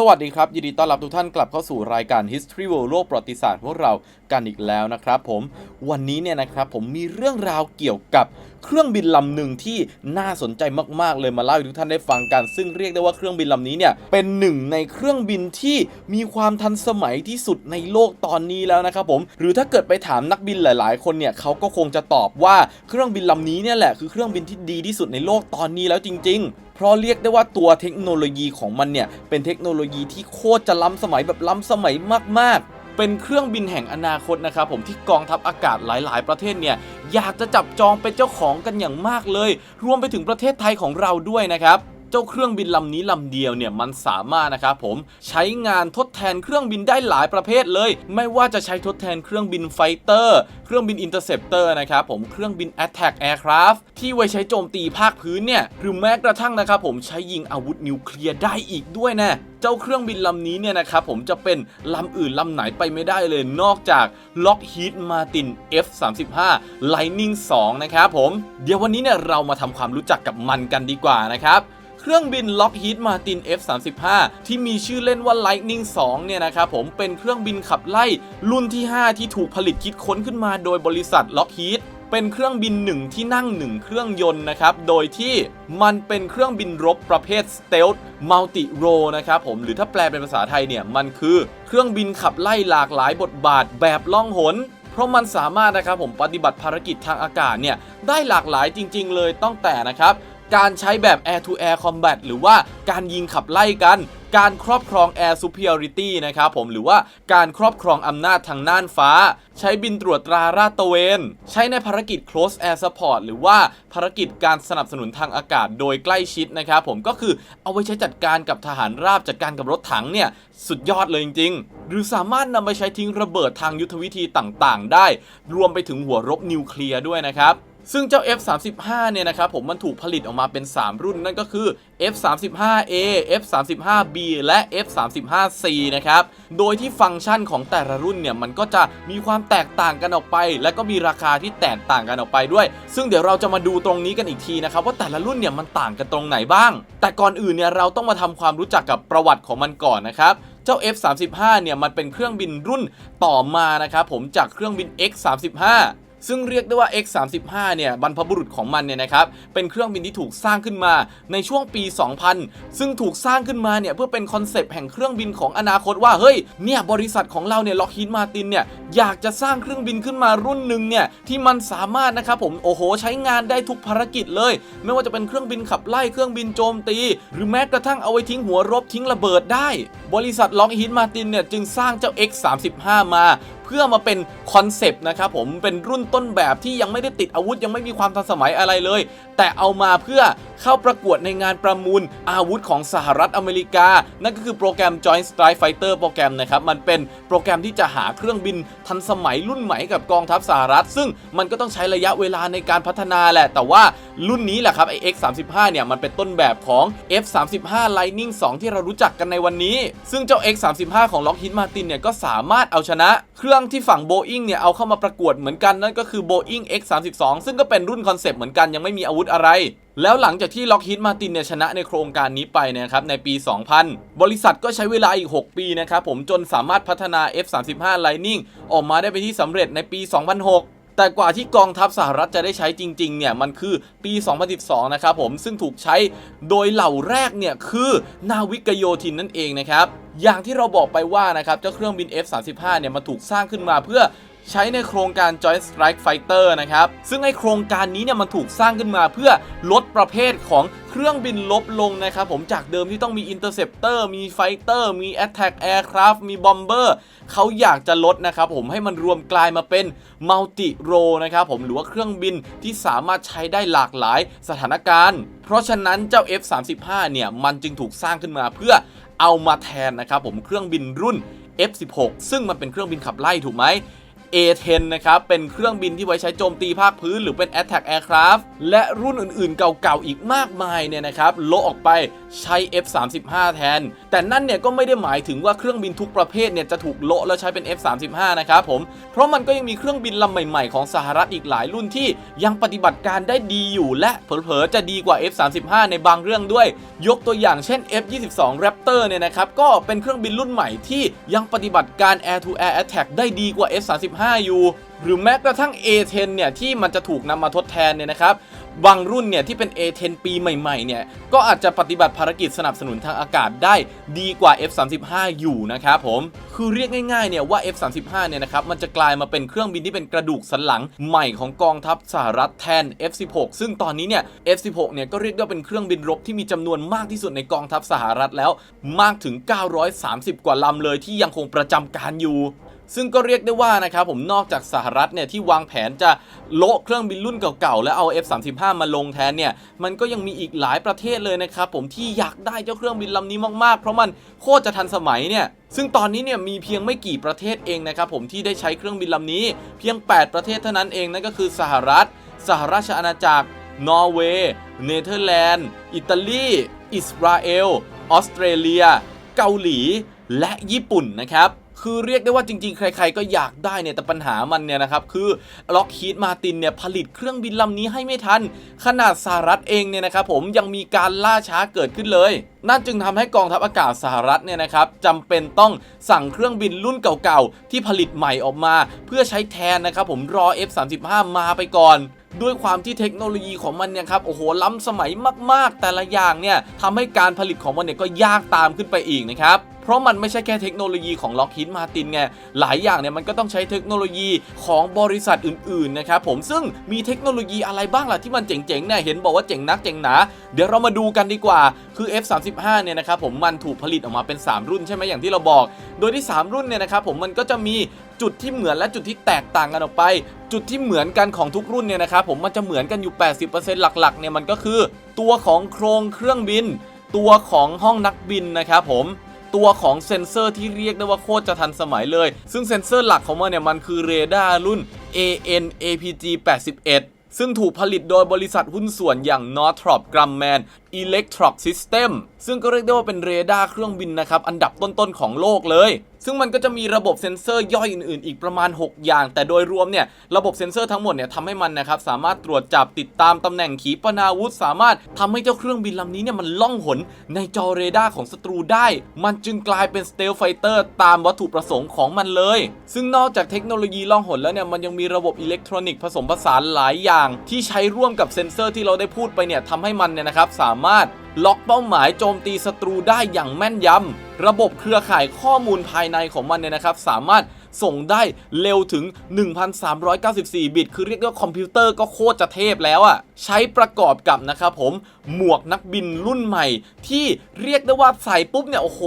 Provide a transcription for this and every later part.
สวัสดีครับ ยินดีต้อนรับทุกท่านกลับเข้าสู่รายการ History World โลกประวัติศาสตร์พวกเรากันอีกแล้วนะครับผมวันนี้เนี่ยนะครับผมมีเรื่องราวเกี่ยวกับเครื่องบินลำหนึ่งที่น่าสนใจมากๆ เลยมาเล่าให้ทุกท่านได้ฟังกัน ซึ่งเรียกได้ว่าเครื่องบินลำนี้เนี่ยเป็นหนึ่งในเครื่องบินที่มีความทันสมัยที่สุดในโลกตอนนี้แล้วนะครับผม หรือถ้าเกิดไปถามนักบินหลาย ๆ คนเนี่ยเขาก็คงจะตอบว่าเครื่องบินลำนี้เนี่ยแหละคือเครื่องบินที่ดีที่สุดในโลกตอนนี้แล้วจริงๆเพราะเรียกได้ว่าตัวเทคโนโลยีของมันเนี่ย เป็นเทคโนโลยีที่โคตรจะล้ำสมัยแบบล้ำสมัยมากๆ เป็นเครื่องบินแห่งอนาคตนะครับผมที่กองทัพอากาศหลาย ๆ ประเทศเนี่ยอยากจะจับจองเป็นเจ้าของกันอย่างมากเลย รวมไปถึงประเทศไทยของเราด้วยนะครับ เจ้าเครื่องบินลำนี้ลำเดียวเนี่ยมันสามารถนะครับผมใช้งานทดแทนเครื่องบินได้หลายประเภทเลย ไม่ว่าจะใช้ทดแทนเครื่องบินไฟเตอร์เครื่องบินอินเตอร์เซปเตอร์นะครับผมเครื่องบิน Attack Aircraft ที่ไว้ใช้โจมตีภาคพื้นเนี่ยหรือแม้กระทั่งนะครับผมใช้ยิงอาวุธนิวเคลียร์ได้อีกด้วยนะเจ้าเครื่องบินลำนี้เนี่ยนะครับผมจะเป็นลำอื่นลำไหนไปไม่ได้เลยนอกจาก Lockheed Martin F35 Lightning 2 นะครับผม เดี๋ยววันนี้เนี่ยเรามาทำความรู้จักกับมันกันดีกว่านะครับ ครื่องบิน Lockheed Martin F35 ที่มีชื่อเล่นว่า Lightning 2 เนี่ยนะครับผมเป็นเครื่องบินขับไล่รุ่นที่ 5 ที่ถูกผลิตคิดค้นขึ้นมาโดยบริษัท Lockheed เป็นเครื่องบินหนึ่งที่นั่งหนึ่งเครื่องยนต์นะครับ โดยที่มันเป็นเครื่องบินรบประเภท Stealth Multi Role นะครับผม หรือถ้าแปลเป็นภาษาไทยเนี่ย มันคือเครื่องบินขับไล่หลากหลายบทบาทแบบล่องหน เพราะมันสามารถนะครับผมปฏิบัติภารกิจทางอากาศเนี่ย ได้หลากหลายจริง ๆ เลยตั้งแต่นะครับ การใช้แบบ Air to Air Combat หรือว่าการยิงขับไล่กัน การครอบครอง Air Superiority นะครับผมหรือว่าการครอบครองอำนาจทางน่านฟ้า ใช้บินตรวจตราราตเวน ใช้ในภารกิจ Close Air Support หรือว่าภารกิจการสนับสนุนทางอากาศโดยใกล้ชิดนะครับผมก็คือเอาไว้ใช้จัดการกับทหารราบจัดการกับรถถังเนี่ยสุดยอดเลยจริงๆ หรือสามารถนำไปใช้ทิ้งระเบิดทางยุทธวิธีต่างๆ ได้ รวมไปถึงหัวรบนิวเคลียร์ด้วยนะครับ ซึ่งเจ้า F35 เนี่ยนะครับผมมันถูกผลิตออกมาเป็น 3 รุ่นนั่นก็คือ F35A F35B และ F35C นะครับ โดยที่ฟังก์ชันของแต่ละรุ่นเนี่ยมันก็จะมีความแตกต่างกันออกไป และก็มีราคาที่แตกต่างกันออกไปด้วย ซึ่งเดี๋ยวเราจะมาดูตรงนี้กันอีกทีนะครับว่าแต่ละรุ่นเนี่ยมันต่างกันตรงไหนบ้าง แต่ก่อนอื่นเนี่ยเราต้องมาทำความรู้จักกับประวัติของมันก่อนนะครับเจ้า F35 เนี่ยมันเป็นเครื่องบินรุ่นต่อมานะครับผมจากเครื่องบิน X35 ซึ่งเรียกได้ว่า X35 เนี่ยบรรพบุรุษของมันเนี่ยนะครับเป็นเครื่องบินที่ถูกสร้างขึ้นมาในช่วงปี 2000 ซึ่งถูกสร้างขึ้นมาเนี่ยเพื่อเป็นคอนเซปต์แห่งเครื่องบินของอนาคตว่าเฮ้ยเนี่ยบริษัทของเราเนี่ย Lockheed Martin เนี่ยอยากจะสร้างเครื่องบินขึ้นมารุ่นหนึ่งเนี่ยที่มันสามารถนะครับผมโอ้โห ใช้งานได้ทุกภารกิจเลย ไม่ว่าจะเป็นเครื่องบินขับไล่เครื่องบินโจมตี หรือแม้กระทั่งเอาไว้ทิ้งหัวรบทิ้งระเบิดได้ บริษัท Lockheed Martin เนี่ยจึงสร้างเจ้า X35 มา พื่อมาเป็นคอนเซปต์นะครับผมเป็นรุ่นต้นแบบที่ยังไม่ได้ติดอาวุธยังไม่มีความทันสมัยอะไรเลย แต่เอามาเพื่อเข้าประกวดในงานประมูลอาวุธของสหรัฐอเมริกา นั่นก็คือโปรแกรม Joint Strike Fighter โปรแกรมนะครับ มันเป็นโปรแกรมที่จะหาเครื่องบินทันสมัยรุ่นใหม่กับกองทัพสหรัฐ ซึ่งมันก็ต้องใช้ระยะเวลาในการพัฒนาแหละ แต่ว่า รุ่นนี้แหละครับไอ X35 เนี่ยมันเป็นต้นแบบของ F35 Lightning 2 ที่เรารู้จักกันในวันนี้ ซึ่งเจ้า X35 ของ Lockheed Martin เนี่ยก็สามารถเอาชนะ เครื่องที่ฝั่ง Boeing เนี่ยเอาเข้ามาประกวดเหมือนกันนั่นก็คือ Boeing X32 ซึ่งก็เป็นรุ่นคอนเซปต์เหมือนกันยังไม่มีอาวุธอะไรแล้วหลังจากที่ Lockheed Martin เนี่ยชนะในโครงการนี้ไปนยครับในปี 2000 บริษัทก็ใช้เวลาอีก 6 ปีนะครับผมจนสามารถพัฒนา F35 Lightning ออกมาได้เป็นที่สำเร็จในปี 2006 แต่กว่าที่กองทัพสหรัฐจะได้ใช้จริงๆเนี่ยมันคือปี 2012 นะครับผมซึ่งถูกใช้โดยเหล่าแรกเนี่ยคือนาวิกโยธินนั่นเองนะครับอย่างที่เราบอกไปว่านะครับเจ้าเครื่องบิน F35 เนี่ยมันถูกสร้างขึ้นมาเพื่อ ใช้ในโครงการ Joint Strike Fighter นะครับ ซึ่งไอโครงการนี้เนี่ยมันถูกสร้างขึ้นมาเพื่อลดประเภทของเครื่องบินลบลงนะครับผมจากเดิมที่ต้องมี Interceptor มี Fighter มี Attack Aircraft มี Bomber เขาอยากจะลดนะครับผมให้มันรวมกลายมาเป็น Multi Role นะครับผมหรือว่าเครื่องบินที่สามารถใช้ได้หลากหลายสถานการณ์ เพราะฉะนั้นเจ้า F35 เนี่ยมันจึงถูกสร้างขึ้นมาเพื่อเอามาแทนนะครับผมเครื่องบินรุ่น F16 ซึ่งมันเป็นเครื่องบินขับไล่ถูกไหม A10 นะครับ เป็นเครื่องบินที่ไว้ใช้โจมตีภาคพื้น หรือเป็น Attack Aircraft และรุ่นอื่นๆ เก่าๆ อีกมากมายเนี่ยนะครับโลออกไปใช้ F35 แทน แต่นั่นเนี่ยก็ไม่ได้หมายถึงว่าเครื่องบินทุกประเภทเนี่ยจะถูกโละแล้วใช้เป็น F35 นะครับผม เพราะมันก็ยังมีเครื่องบินลำใหม่ๆ ของสหรัฐอีกหลายรุ่นที่ยังปฏิบัติการได้ดีอยู่และเผลอๆจะดีกว่า F35 ในบางเรื่องด้วย ยกตัวอย่างเช่น F22 Raptor เนี่ยนะครับก็เป็นเครื่องบินรุ่นใหม่ที่ยังปฏิบัติการ Air to Air Attack ได้ดีกว่า F35 อยู่ หรือแม้กระทั่ง A10 เนี่ยที่มันจะถูกนำมาทดแทนเนี่ยนะครับบางรุ่นเนี่ยที่เป็น A10 ปีใหม่ๆเนี่ยก็อาจจะปฏิบัติภารกิจสนับสนุนทางอากาศได้ดีกว่า F35 อยู่นะครับผมคือเรียกง่ายๆเนี่ยว่า F35 เนี่ยนะครับมันจะกลายมาเป็นเครื่องบินที่เป็นกระดูกสันหลังใหม่ของกองทัพสหรัฐแทน F16 ซึ่งตอนนี้เนี่ย F16 เนี่ยก็เรียกได้ว่าเป็นเครื่องบินรบที่มีจำนวนมากที่สุดในกองทัพสหรัฐแล้วมากถึง 930 กว่าลำเลยที่ยังคงประจำการอยู่ ซึ่งก็เรียกได้ว่านะครับผมนอกจากสหรัฐเนี่ยที่วางแผนจะโละเครื่องบินรุ่นเก่าๆ แล้วเอา F35 มาลงแทนเนี่ย มันก็ยังมีอีกหลายประเทศเลยนะครับผมที่อยากได้เจ้าเครื่องบินลำนี้มากๆ เพราะมันโคตรจะทันสมัยเนี่ยซึ่งตอนนี้เนี่ยมีเพียงไม่กี่ประเทศเองนะครับผมที่ได้ใช้เครื่องบินลำนี้ เพียง 8 ประเทศเท่านั้นเองนั่นก็คือสหรัฐ สหราชอาณาจักร นอร์เวย์ เนเธอร์แลนด์ อิตาลี อิสราเอล ออสเตรเลีย เกาหลี และญี่ปุ่นนะครับ คือเรียกได้ว่าจริงๆ ใคร ๆ ก็อยากได้เนี่ยแต่ปัญหามันเนี่ยนะครับคือล็อกฮีดมาตินเนี่ยผลิตเครื่องบินลำนี้ให้ไม่ทัน ขนาดสหรัฐเองเนี่ยนะครับผมยังมีการล่าช้าเกิดขึ้นเลยนั่นจึงทำให้กองทัพอากาศสหรัฐเนี่ยนะครับจำเป็นต้องสั่งเครื่องบินรุ่นเก่าๆ ที่ผลิตใหม่ออกมา เพื่อใช้แทนนะครับผมรอ F35 มาไปก่อน ด้วยความที่เทคโนโลยีของมันเนี่ยครับโอ้โหล้ำสมัยมากๆ แต่ละอย่างเนี่ยทำให้การผลิตของมันเนี่ยก็ยากตามขึ้นไปอีกนะครับ เพราะมันไม่ใช่แค่เทคโนโลยีของล็อกฮิดมาตินไงหลายอย่างเนี่ยมันก็ต้องใช้เทคโนโลยีของบริษัทอื่นๆนะครับผมซึ่งมีเทคโนโลยีอะไรบ้างล่ะที่มันเจ๋งๆเนี่ยเห็นบอกว่าเจ๋งนักเจ๋งหนา เดี๋ยวเรามาดูกันดีกว่าคือ F35 เนี่ยนะครับผมมันถูกผลิตออกมาเป็น 3 รุ่นใช่ไหมอย่างที่เราบอก โดยที่ 3 รุ่นเนี่ยนะครับผมมันก็จะมีจุดที่เหมือนและจุดที่แตกต่างกันออกไป จุดที่เหมือนกันของทุกรุ่นเนี่ยนะครับผมมันจะเหมือนกันอยู่ 80%หลักๆเนี่ยมันก็คือ ตัวของโครงเครื่องบิน ตัวของห้องนักบินนะครับผม ตัวของเซ็นเซอร์ที่เรียกได้ว่าโคตรจะทันสมัยเลย ซึ่งเซ็นเซอร์หลักของมันเนี่ยมันคือเรดาร์รุ่น AN APG 81ซึ่งถูกผลิตโดยบริษัทหุ้นส่วนอย่าง Northrop Grumman Electronic System ซึ่งก็เรียกได้ว่าเป็นเรดาร์เครื่องบินนะครับ อันดับต้นๆของโลกเลยซึ่งมันก็จะมีระบบเซ็นเซอร์ย่อยอื่นๆ อีกประมาณ 6 อย่าง แต่โดยรวมเนี่ยระบบเซ็นเซอร์ทั้งหมดเนี่ยทำให้มันนะครับสามารถตรวจจับติดตามตำแหน่งขีปนาวุธ สามารถทำให้เจ้าเครื่องบินลำนี้เนี่ยมันล่องหนในจอเรดาร์ของศัตรูได้ มันจึงกลายเป็นสเตลไฟเตอร์ตามวัตถุประสงค์ของมันเลย ซึ่งนอกจากเทคโนโลยีล่องหนแล้วเนี่ยมันยังมีระบบอิเล็กทรอนิกส์ผสมผสานหลายอย่าง ที่ใช้ร่วมกับเซ็นเซอร์ที่เราได้พูดไปเนี่ยทำให้มันเนี่ยนะครับสามารถ ล็อกเป้าหมายโจมตีศัตรูได้อย่างแม่นยำระบบเครือข่ายข้อมูลภายในของมันเนี่ยนะครับ สามารถ ส่งได้เร็วถึง 1,394 บิต คือเรียกว่าคอมพิวเตอร์ก็โคตรจะเทพแล้วอะ่ะ ใช้ประกอบกับนะครับผมหมวกนักบินรุ่นใหม่ ที่เรียกได้ว่าใส่ปุ๊บเนี่ย โอ้โห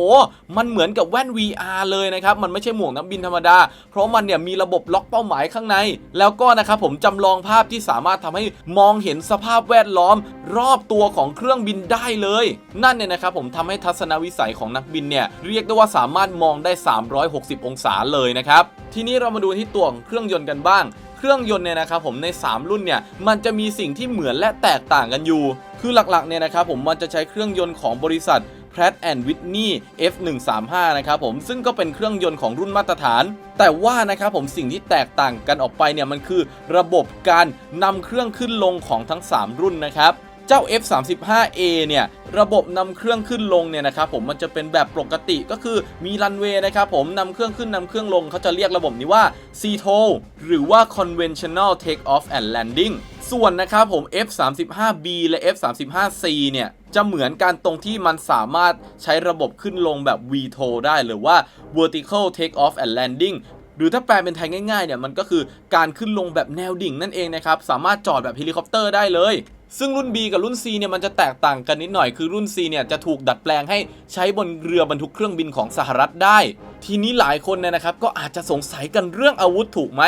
มันเหมือนกับแว่น VR เลยนะครับ มันไม่ใช่หมวกนักบินธรรมดา เพราะมันเนี่ยมีระบบล็อกเป้าหมายข้างใน แล้วก็นะครับผมจำลองภาพที่สามารถทำให้มองเห็นสภาพแวดล้อม รอบตัวของเครื่องบินได้เลย นั่นเนี่ยนะครับผมทำให้ทัศนวิสัยของนักบินเนี่ยเรียกได้ว่าสามารถมองได้ 360 องศาเลยนะครับทีนี้เรามาดูที่ตัวของเครื่องยนต์กันบ้าง เครื่องยนต์เนี่ยนะครับผมใน 3 รุ่นเนี่ยมันจะมีสิ่งที่เหมือนและแตกต่างกันอยู่ คือหลักๆเนี่ยนะครับผมมันจะใช้เครื่องยนต์ของบริษัท Pratt Whitney F135 นะครับผมซึ่งก็เป็นเครื่องยนต์ของรุ่นมาตรฐาน แต่ว่านะครับผมสิ่งที่แตกต่างกันออกไปเนี่ยมันคือระบบการนำเครื่องขึ้นลงของทั้ง 3 รุ่นนะครับ เจ้า F35A เนี่ยระบบนำเครื่องขึ้นลงเนี่ยนะครับผมมันจะเป็นแบบปกติก็คือมีรันเวย์นะครับผมนำเครื่องขึ้นนำเครื่องลงเขาจะเรียกระบบนี้ว่า c t o หรือว่า Conventional Take Off and Landing ส่วนนะครับผม F35B และ F35C เนี่ยจะเหมือนกันตรงที่มันสามารถใช้ระบบขึ้นลงแบบ VTO ได้หรือว่า Vertical Take Off and Landing หรือถ้าแปลเป็นไทยง่ายๆเนี่ยมันก็คือการขึ้นลงแบบแนวดิ่งนั่นเองนะครับสามารถจอดแบบเฮลิคอปเตอร์ได้เลย ซึ่งรุ่น B กับรุ่น C เนี่ยมันจะแตกต่างกันนิดหน่อยคือรุ่น C เนี่ยจะถูกดัดแปลงให้ใช้บนเรือบรรทุกเครื่องบินของสหรัฐได้ ทีนี้หลายคนเนี่ยนะครับก็อาจจะสงสัยกันเรื่องอาวุธถูกไหม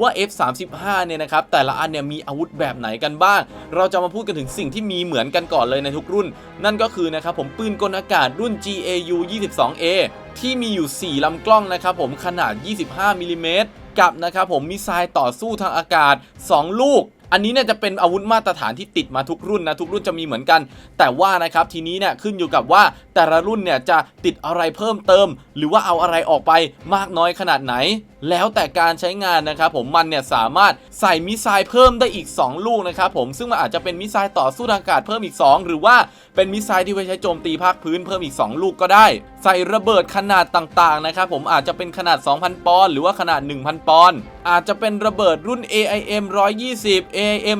ว่า F35 เนี่ยนะครับแต่ละอันเนี่ยมีอาวุธแบบไหนกันบ้าง เราจะมาพูดกันถึงสิ่งที่มีเหมือนกันก่อนเลยในทุกรุ่น นั่นก็คือนะครับผมปืนกลอากาศรุ่น GAU 22A ที่มีอยู่ 4ลำกล้องนะครับผมขนาด 25มิลลิเมตรกับนะครับผมมิสไซล์ต่อสู้ทางอากาศ 2 ลูก อันนี้เนี่ยจะเป็นอาวุธมาตรฐานที่ติดมาทุกรุ่นนะทุกรุ่นจะมีเหมือนกัน แต่ว่านะครับทีนี้เนี่ยขึ้นอยู่กับว่า แต่ละรุ่นเนี่ยจะติดอะไรเพิ่มเติม หรือว่าเอาอะไรออกไปมากน้อยขนาดไหน แล้วแต่การใช้งานนะครับผมมันเนี่ยสามารถใส่มิสไซล์เพิ่มได้อีก 2 ลูกนะครับผมซึ่งมันอาจจะเป็นมิสไซล์ต่อสู้ทางอากาศเพิ่มอีก 2 หรือว่าเป็นมิสไซล์ที่ไว้ใช้โจมตีภาคพื้นเพิ่มอีก 2 ลูกก็ได้ ใส่ระเบิดขนาดต่างๆนะครับผมอาจจะเป็นขนาด 2,000 ปอนด์หรือว่าขนาด 1,000 ปอนด์อาจจะเป็นระเบิดรุ่น AIM 120 AIM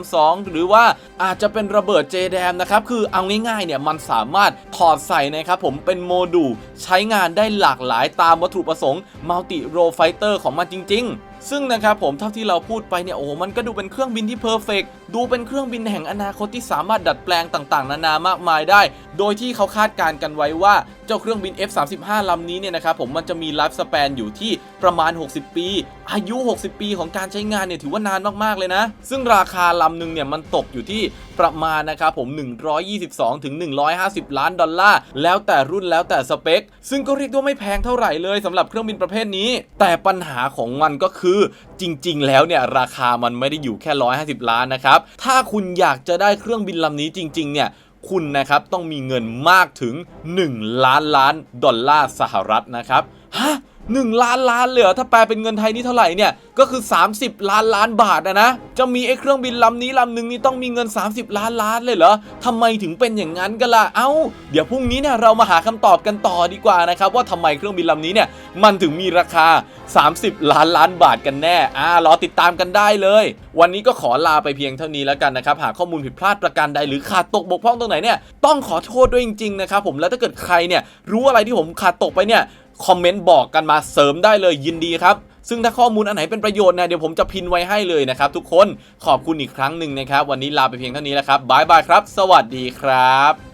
132 หรือว่าอาจจะเป็นระเบิด JDAM นะครับ คือเอาง่ายๆเนี่ยมันสามารถถอดใส่นะครับผมเป็นโมดูลใช้งานได้หลากหลายตามวัตถุประสงค์มัลติโรไฟเตอร์ของมันจริง ๆ ซึ่งนะครับผมเท่าที่เราพูดไปเนี่ยโอ้โหมันก็ดูเป็นเครื่องบินที่เพอร์เฟกดูเป็นเครื่องบินแห่งอนาคตที่สามารถดัดแปลงต่างๆ นานามากมายได้ โดยที่เขาคาดการณ์กันไว้ว่าเจ้าเครื่องบิน F35 ลำนี้เนี่ยนะครับผมมันจะมีไลฟ์ส p ปนอยู่ที่ประมาณ 60 ปี อายุ 60 ปีของการใช้งานเนี่ยถือว่านานมากๆเลยนะ ซึ่งราคาลำหนึ่งเนี่ยมันตกอยู่ที่ ประมาณนะครับผม 122ถึง150 ล้านดอลลาร์ แล้วแต่รุ่นแล้วแต่สเปค ซึ่งก็เรียกว่าไม่แพงเท่าไหร่เลยสำหรับเครื่องบินประเภทนี้ แต่ปัญหาของมันก็คือจริง ๆ แล้วเนี่ยราคามันไม่ได้อยู่แค่ 150 ล้านนะครับ ถ้าคุณอยากจะได้เครื่องบินลำนี้จริง ๆ เนี่ยคุณนะครับต้องมีเงินมากถึง 1 ล้านล้านดอลลาร์สหรัฐนะครับ 1 ล้านล้านเลยเหรอถ้าแปลเป็นเงินไทยนี่เท่าไหร่เนี่ยก็คือ 30 ล้านล้านบาทนะนะจะมีไอ้เครื่องบินลำนี้ลำหนึ่งนี่ต้องมีเงิน 30 ล้านล้านเลยเหรอทำไมถึงเป็นอย่างนั้นกันล่ะเอ้า เดี๋ยวพรุ่งนี้เนี่ยเรามาหาคำตอบกันต่อดีกว่านะครับว่าทำไมเครื่องบินลำนี้เนี่ยมันถึงมีราคา 30 ล้านล้านบาทกันแน่อ่ารอติดตามกันได้เลย วันนี้ก็ขอลาไปเพียงเท่านี้แล้วกันนะครับหากข้อมูลผิดพลาดประการใดหรือขาดตกบกพร่องตรงไหนเนี่ยต้องขอโทษด้วยจริงๆนะครับผมแล้วถ้าเกิดใครเนี่ยรู้อะไรที่ผมขาดตกไปเนี่ย คอมเมนต์บอกกันมาเสริมได้เลยยินดีครับซึ่งถ้าข้อมูลอันไหนเป็นประโยชน์เนี่ยเดี๋ยวผมจะพินไว้ให้เลยนะครับ ทุกคนขอบคุณอีกครั้งหนึ่งนะครับ วันนี้ลาไปเพียงเท่านี้แล้วครับบายบายครับ สวัสดีครับ